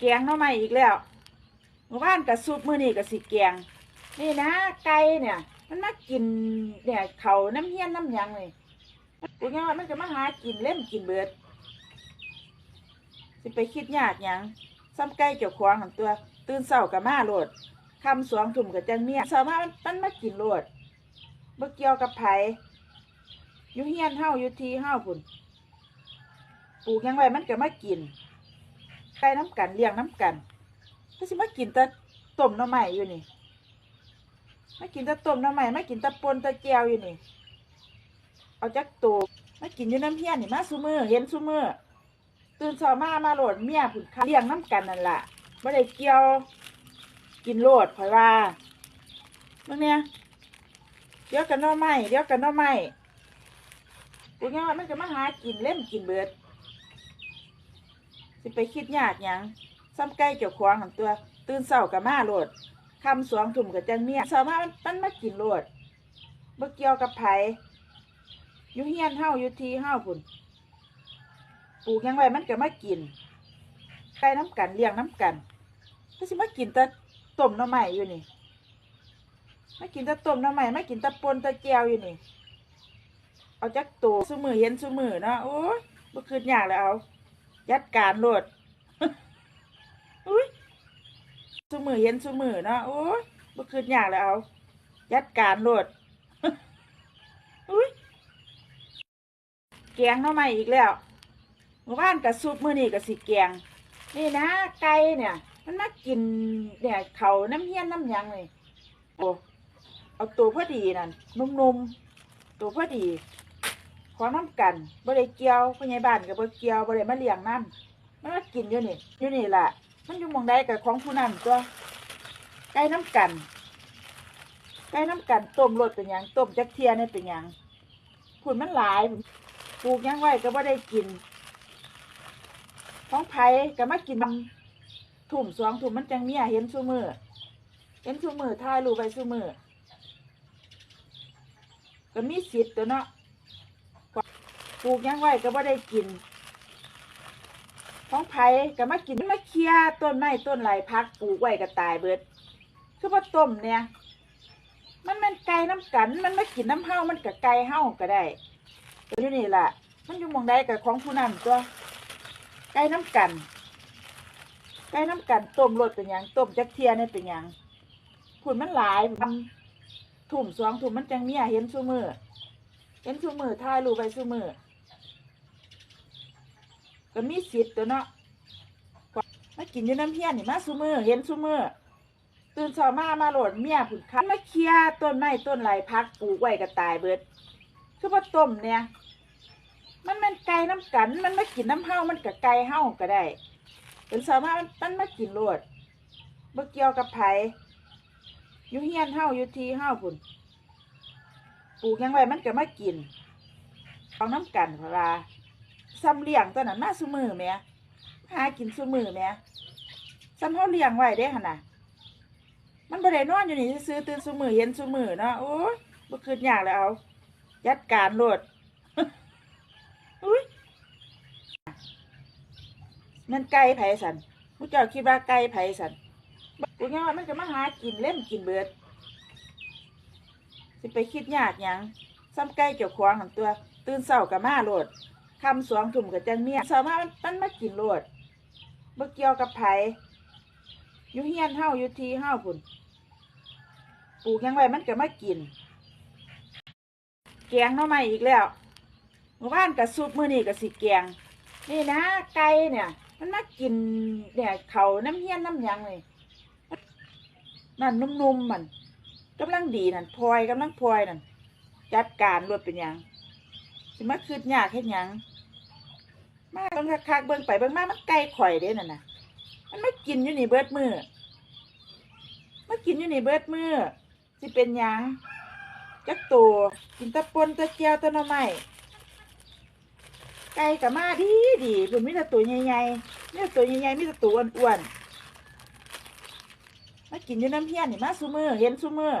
แกงหน่อไม้อีกแล้วเมื่อวานกับซุปมื้อนี้กับสิแกง นี่นะไก่เนี่ย มันมากินเนี่ยเขาน้ำเฮี้ยนน้ำหยังเลยกูยังว่ามันจะมาหากินเล่มกินเบิด สิไปคิดยากหยังซ้ำไก่เจ้าของหันตัว ตื่นเช้ากับมาโลดคำสวงถุ่มกับจังเมียเช้ามามันมันมากินโลดบ่เกี่ยวกับไผอยู่เฮียนเฮาอยู่ทีเฮาพุ่นปลูกยังไว้มันก็มากิน ไก่น้ำกันเลี้ยงน้ำกันก็สิมากินแต่ต้มหน่อไม้อยู่นี่มากินแต่ต้มหน่อไม้มากินแต่ปนแต่แก้วอยู่นี่ เอาจักตัวมากินอยู่น้ำเฮี้ยนนี่มาซุมือเห็นซุมือตื่นเช้ามามาโหลดเมียผุนข้าเลี้ยงน้ำกันนั่นแหละไม่ได้เกี่ยว กินโหลดคอยว่าเมื่อเนี้ยเดี๋ยวกันหน่อไม้เดี๋ยวกันหน่อไม้กูยังว่ามันจะมาหากินเล่มกินเบิด สิไปคิดยากหยังซ้ำไก่เจ้าของหันตัว ตื่นเช้ากับมาโหลดคำสวงถุ่มกับจังเมียเช้ามามันมันมากินโหลดบ่เกี่ยวกับไผอยู่เฮียนเฮาอยู่ทีเฮาพุ่นปลูกยังไว้มันก็มากินไก่น้ำกันเลี้ยงน้ำกันก็สิมากินแต่ต้มหน่อไม้อยู่นี่มากินแต่ต้มหน่อไม้มากินแต่ปนแต่แก้วอยู่นี่ เอาจักตัวซุมือเห็นซุมือเนาะโอ้ยบ่คืดยากแล้วเอา ยัดการโหลดอุ้ยซมือเห็นซมือเนาะโอ้ยบ่คืดยากแล้วเอายัดการโหลดอุ้ยแกงหน่อไม้อีกแล้วเมื่อวานกับซุปมื้อนี้กับสิแกง นี่นะไก่เนี่ย มันมากินเนี่ยเขาน้ำเฮี้ยนน้ำยังเลยโอ้เอาตัวพอดีนั่นนุ่มๆตัวพอดี ของน้ำกันบ่ได้เกี่ยวพ่อใหญ่บ้านกับบ่เกี่ยวบ่ได้มาเลี้ยงน้ำมันมากินอยู่นี่อยู่นี่ล่ะ มันอยู่หมองใดกับของผู้นั้นตัวไก่น้ำกันไก่น้ำกันต้มรสเป็นหยังต้มจักเทียนี่เป็นหยังผุนมันหลายปลูกหยังไว้ก็บ่ได้กินของไผก็มากินถุ่มสองถุ่มมันจังเมียเห็นซุมือเห็นซุมือถ่ายรูปไว้ซุมือก็มีสิทธิ์ตัวเนาะ ปลูกยังไว้ก็บ่ได้กินของไผ่ก็มากินมาเคลียต้นไม้ต้นไรพักปลูกไว้ก็ตายเบิด คือว่าต้มเนี่ย มันแมันไก่น้ำกัน มันมากินน้ำเฮามันกับไก่เฮาก็ได้อยู่นี่ล่ะ มันอยู่มองใดกับของผู้นั้นตัวไก่น้ำกันไก่น้ำกันต้มรสเป็นหยังต้มจักเทียนี่เป็นหยังผุนมันหลายมันถุ่มสองถุ่มมันจังเมียเห็นซูมือเห็นซูมือถ่ายรูปไว้ซูมือ ก็มีสิทธิ์ตัวเนาะมากินอยู่น้ำเพี้ยนนี่มาซูมือเห็นซูมือตื่นเช้ามามาโหลดเมียผุนคันมาเคลียร์ต้นไม้ต้นไรพักปลูกไว้ก็ตายเบิด คือว่าต้มเนี่ย มันมันไก่น้ำกัน มันมากินน้ำเฮามันกับไก่เฮาก็ได้ตื่นเช้ามามันมันมากินโหลดบ่เกี่ยวกับไผอยู่เฮียนเฮาอยู่ทีเฮาพุ่นปลูกยังไงมันก็มากินเอาน้ำกันเพราะว่า ซ้ำเลี้ยงตอนนั้นมาซุมือแม่หากินซุมือแม่ซ้ำเฮาเลี้ยงไว้เด้หั่นน่ะมันบ่ได้นอนอยู่นี่ซื้อตื่นซุมือเห็นซุมือเนาะโอ้ยบ่คืดยากแล้วเอาจัดการโลดอุ้ยมันไก่ไผสันผู้เจ้าคิดว่าไก่ไผสันกูยังว่ามันก็มาหากินเล่มกินเบิดสิไปคิดยากยังซ้ำไก่เจ้าของหันตัว ตื่นเช้ากับมาโลด คำสวงถุ่มกับจังเมียเช้ามามันมันมากินโลดบ่เกี่ยวกับไผอยู่เฮียนเฮาอยู่ทีเฮาพุ่นปลูกยังไว้มันก็มากิน แกงหน่อไม้อีกแล้วเมื่อวานกับซุปมื้อนี้กับสิแกง นี่นะไก่เนี่ย มันมากินเนี่ยเขาน้ำเฮียนน้ำยังเลยนั่นนุ่มๆมันกำลังดีนั่นพลอยกำลังพลอยนั่นจัดการรวดเป็นยังสิมาคืดยากเฮ็ดหยัง มาเบิ่งคักๆเบิ่งไปเบิ่งมามันไก่ข่อยเด้นั่นน่ะ มันมากินอยู่นี่เบิดมือมากินอยู่นี่เบิดมือสิเป็นหยังจักตัวกินตะปนตะเจียวตะหน่อไม้ไก่กับมาดีดีเพิ่นมีแต่ตัวใหญ่ๆมีแต่ตัวใหญ่ๆมีแต่ตัวอ้วนๆมากินอยู่น้ำเพี้ยนนี่มาซุมือเห็นซุมือ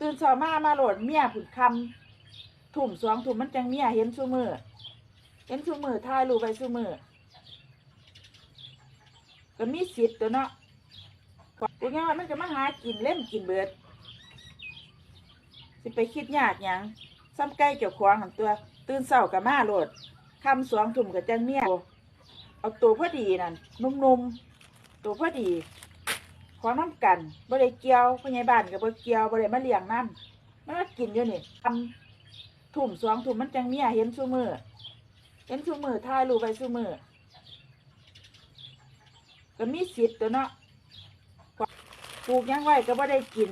ตื่นเช้ามามาโหลดเมียผุนคำถุ่มสองถุ่มมันจังเมียเห็นซุมือ เห็นซุมือถ่ายรูปไปซุมือก็มีสิทธิ์ตัวเนาะกูง่ามันก็มาหากินเล่มกินเบิด สิไปคิดยากยังซ้ำใกล้เจ้าของหันตัว ตื่นเช้ากับมาโหลดคำสองทุ่มกับจังเมียเอาตัวพอดีนั่นนุ่มๆตัวพอดีของน้ำกันบ่ได้เกียวพ่อใหญ่บ้านกับบ่เกียวบ่ได้มาเลี้ยงน้ำมันมากินอยู่นี่ทำทุ่มสองทุ่มมันจังเมียเห็นซุมือ เห็นซุมือถ่ายรูปไปซุมือก็มีสิทธิ์ตัวเนาะปลูกยังไว้ก็บ่ได้กิน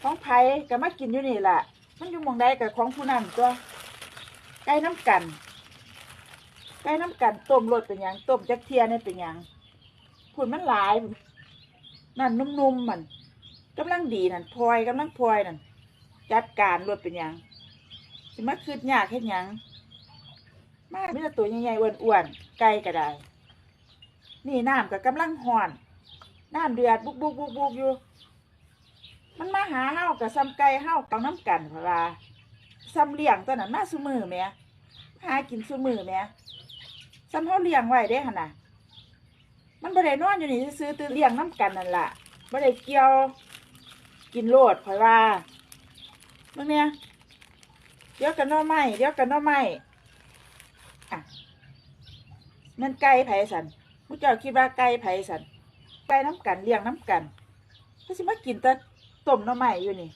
ของไผ่ก็มากินอยู่นี่แหละมันอยู่มองใดกับของผู้นั้นตัวไก่น้ำกันไก่น้ำกันต้มรสเป็นหยังต้มจักเทียเนี่ยเป็นหยังผุนมันหลาย นั่นนุ่มๆมันกำลังดีนั่นพลอยกำลังพลอยนั่นจัดการรสเป็นหยังสิมาคืดยากเฮ็ดหยัง มากมีแต่ตัวใหญ่ๆอ้วนๆไก่ก็ได้ นี่น้ำก็กำลังห่อนน้ำเดือดบุกบุกบุกบุกอยู่ มันมาหาเฮากับซ้ำไก่เฮาต้องน้ำกันเพราะว่าซ้ำเลี้ยงตัวนั้นมาซุมือแหม่หากินซุมือแหม่ซ้ำเฮาเลี้ยงไว้เด้หั่นน่ะมันบ่ได้นอนอยู่นี่ซื้อตื่นเลี้ยงน้ำกันนั่นล่ะบ่ได้เกี่ยวกินโลดเพราะว่าเมื่อเนี่ยเดี๋ยวกันน่อไม้เดี๋ยวกันน่อไม้อ่ มันไก่ไผสันผู้เจ้าคิดว่าไก่ไผสันไก่น้ำกันเลี้ยงน้ำกันก็สิมากินแต่ต้มหน่อไม้อยู่นี่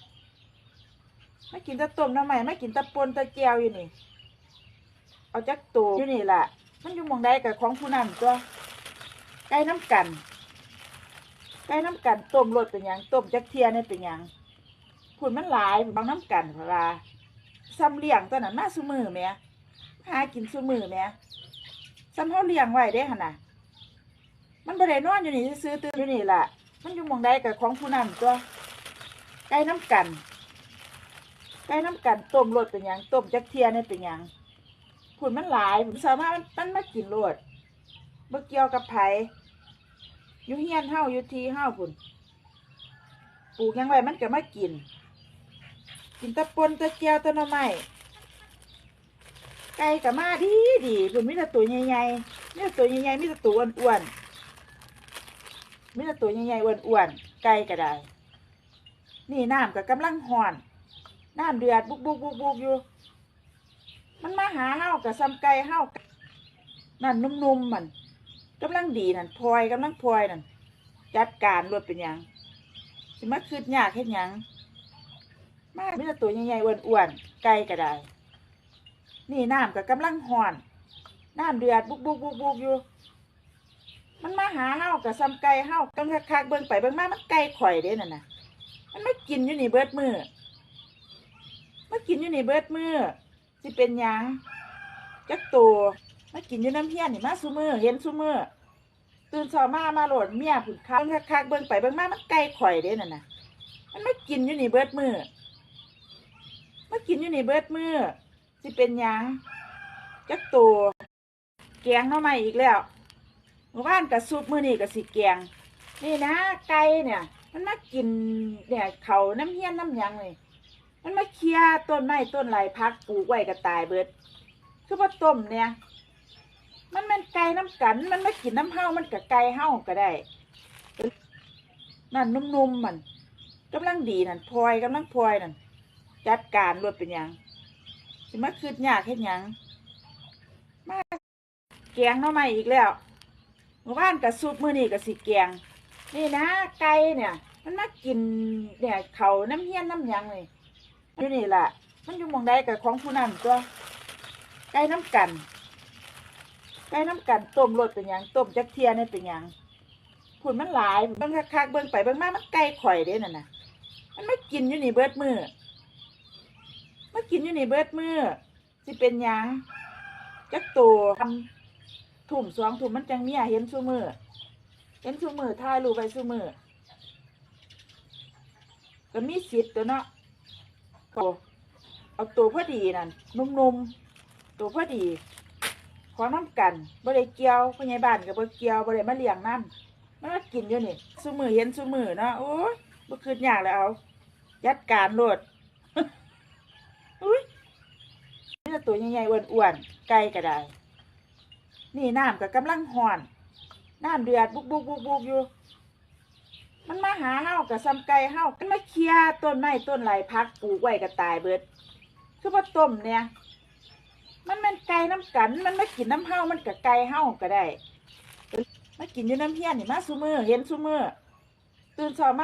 มากินแต่ต้มหน่อไม้มากินแต่ปนแต่แก้วอยู่นี่ เอาจักตัวอยู่นี่ล่ะ มันอยู่มองใดกับของผู้นั้นตัวไก่น้ำกันไก่น้ำกันต้มรสเป็นยังต้มจักเทียเนี่ยเป็นยังผุนมันหลายบางน้ำกันเพราะว่าซ้ำเลี้ยงตัวนั้นมาซุมือแหม่หากินซุมือแหม่ ซ้ำเฮาเลี้ยงไว้เด้หั่นน่ะมันบ่ได้นอนอยู่นี่ซื้อตื่นอยู่นี่ล่ะ มันอยู่หมองใดกับของผู้นั้นตัวไก่น้ำกันไก่น้ำกันต้มรสเป็นยังต้มจักเทียเนี่ยเป็นยังผุนมันหลายผมสามารถมันมันมากินรสบ่เกี่ยวกับไผอยู่เฮียนเฮายู่ที่เฮาพุ่นปลูกยังไว้มันก็มากิน กินตะปนตะเจียวตะนอไม้ ไก่ก็มาดีดีพุ่นมีแต่ตัวใหญ่ๆมีแต่ตัวใหญ่ๆมีแต่ตัวอ้วนๆมีแต่ตัวใหญ่ๆอ้วนๆไก่ก็ได้ นี่น้ำก็กำลังห่อนน้ำเดือดบุกบุกบุกบุกอยู่ มันมาหาเฮากับซ้ำไก่เฮานั่นนุ่มๆมันกำลังดีนั่นพลอยกำลังพลอยนั่นจัดการรวดเป็นยังสิมาคืดยากเฮ็ดหยังมามีแต่ตัวใหญ่ๆอ้วนๆไก่ก็ได้ นี่น้ำก็กำลังห่อนน้ำเดือดบุกบุกบุกบุกอยู่ มันมาหาเฮากับซ้ำไก่เฮาต้องคักๆเบิ่งไปเบิ่งมามันไก่ข่อยเด้นั่นน่ะมันไมากินอยู่นี่เบิดมือมากินอยู่นี่เบิดมือสิเป็นยังจักตัวมากินอยู่น้ำเพี้ยนนี่มาซุมือเห็นซุมือตื่นเช้ามามาโหลดเมียผุดคักคักๆเบิ่งไปเบิ่งมามันไก่ข่อยเด้นั่นน่ะมันไมากินอยู่นี่เบิดมือมากินอยู่นี่เบิดมือ สิเป็นยังจักตัวแกงหน่อไม้อีกแล้วเมื่อวานกับซุปมื้อนี้กับสิแกง นี่นะไก่เนี่ย มันมากินเนี่ยเขาน้ำเฮี้ยนน้ำยังเลยมันมาเคลียร์ต้นไม้ต้นไรพักปลูกไว้ก็ตายเบิด คือว่าต้มเนี่ย มันเป็นไก่น้ำกัน มันมากินน้ำเห้ามันกับไก่เห้าก็ได้ นั่นนุ่มๆมันกำลังดีนั่นพลอยกำลังพลอยนั่นจัดการรวดเป็นยัง สิมาคืดยากเฮ็ดหยังมาแกงหน่อไม้อีกแล้วเมื่อวานกับซุปมื้อนี้กับสิแกง นี่นะไก่เนี่ย มันมากินเนี่ยเขาน้ำเฮี้ยนน้ำหยังเลยอยู่นี่ล่ะ มันอยู่หมองใดกับของผู้นั้นตัวไก่น้ำกันไก่น้ำกันต้มรสเป็นหยังต้มจักเทียเนี่ยเป็นหยังผุนมันหลายเบิ่งคักๆเบิ่งไปเบิ่งมามันไก่ข่อยเด้นั่นน่ะมันมากินอยู่นี่เบิดมือ มากินอยู่ในเบิดมือสิเป็นหยังจักตัวทำถุ่มสองถุ่มมันจังเมียเห็นซูมือเห็นซูมือถ่ายรูปไปซูมือก็มีสิทธิ์ตัวเนาะโอ้เอาตัวพอดีนั่นนุ่มๆตัวพอดีของน้ำกันบ่ได้เกี่ยวพ่อใหญ่บ้านกับบ่เกี่ยวบ่ได้มาเลี้ยงน้ำมันมากินอยู่นี่ซูมือเห็นซูมือเนาะโอ้ยบ่คืดยากแล้วเอายัดการโลด อุ้ย นี่แต่ตัวใหญ่ๆอ้วนๆไก่ก็ได้ นี่น้ำก็กำลังห่อนน้ำเดือดบุกบุกบุกบุกอยู่ มันมาหาเฮากับซ้ำไก่เฮามันมาเคลียร์ต้นไม้ต้นไหลพักปลูกไว้ก็ตายเบิด คือว่าต้มเนี่ย มันมันไก่น้ำกัน มันไมากินน้ำเฮามันกับไก่เฮาก็ได้มากินอยู่น้ำเฮี้ยนนี่มาซุมือเห็นซุมือตื่นเช้ามา